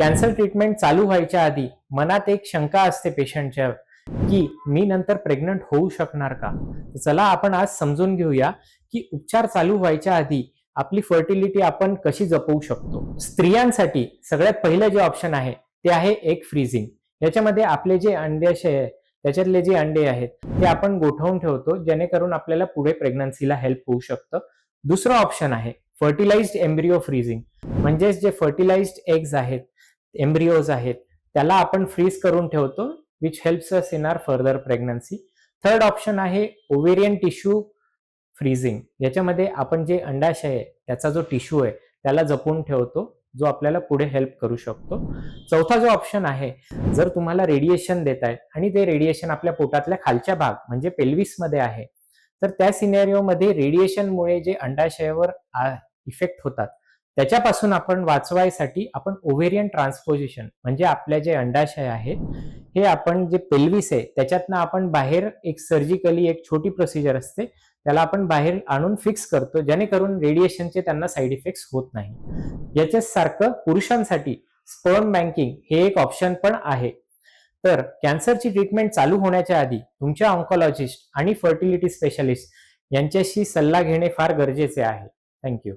Cancer treatment चालू व्हायच्या आधी मनात एक शंका असते पेशंटच्या की मी नंतर प्रेग्नंट होऊ शकणार का? चला आपण आज समजून घेऊया की उपचार चालू व्हायच्या आधी आपली फर्टिलिटी आपण कशी जपवू शकतो. स्त्रियांसाठी सगळ्यात पहिलं जे ऑप्शन आहे ते आहे एक फ्रीजिंग याच्यामध्ये आपले जे अंड्याशय आहे त्याच्यातले जे अंडे आहेत ते आपण गोठवून ठेवतो जेणेकरून आपल्याला पुढे प्रेग्नन्सीला हेल्प होऊ शकतं. दुसरं ऑप्शन आहे फर्टिलाइज्ड एम्ब्रिओ फ्रीजिंग म्हणजेच जे फर्टिलाइज्ड एग्ज आहेत एम्ब्रिओज आहेत त्याला आपण फ्रीज करून ठेवतो which helps us in our further pregnancy third option आहे ओवेरियन टिश्यू फ्रीजिंग याच्यामध्ये आपण जे अंडाशय आहे त्याचा जो टिश्यू आहे त्याला जपून ठेवतो जो आपल्याला पुढे हेल्प करू शकतो. चौथा जो ऑप्शन आहे जर तुम्हाला रेडिएशन देत आहे आणि ते रेडिएशन आपल्या पोटातल्या खालच्या भाग म्हणजे पेल्विसमध्ये आहे तर त्या सिनेरिओमध्ये रेडिएशनमुळे जे अंडाशयावर इफेक्ट होतात त्याच्यापासून आपण वाचवायसाठी आपण ओव्हेरियन ट्रान्सपोजिशन म्हणजे आपल्या जे अंडाशय आहेत हे आपण जे पेल्विस आहे त्याच्यातनं आपण बाहेर एक सर्जिकली एक छोटी प्रोसिजर असते त्याला आपण बाहेर आणून फिक्स करतो जेणेकरून रेडिएशनचे त्यांना साईड इफेक्ट्स होत नाही. याच्याच सारखं पुरुषांसाठी स्पर्म बँकिंग हे एक ऑप्शन पण आहे. तर कॅन्सरची ट्रीटमेंट चालू होण्याच्या आधी तुमच्या ऑन्कॉलॉजिस्ट आणि फर्टिलिटी स्पेशलिस्ट यांच्याशी सल्ला घेणे फार गरजेचे आहे. थँक्यू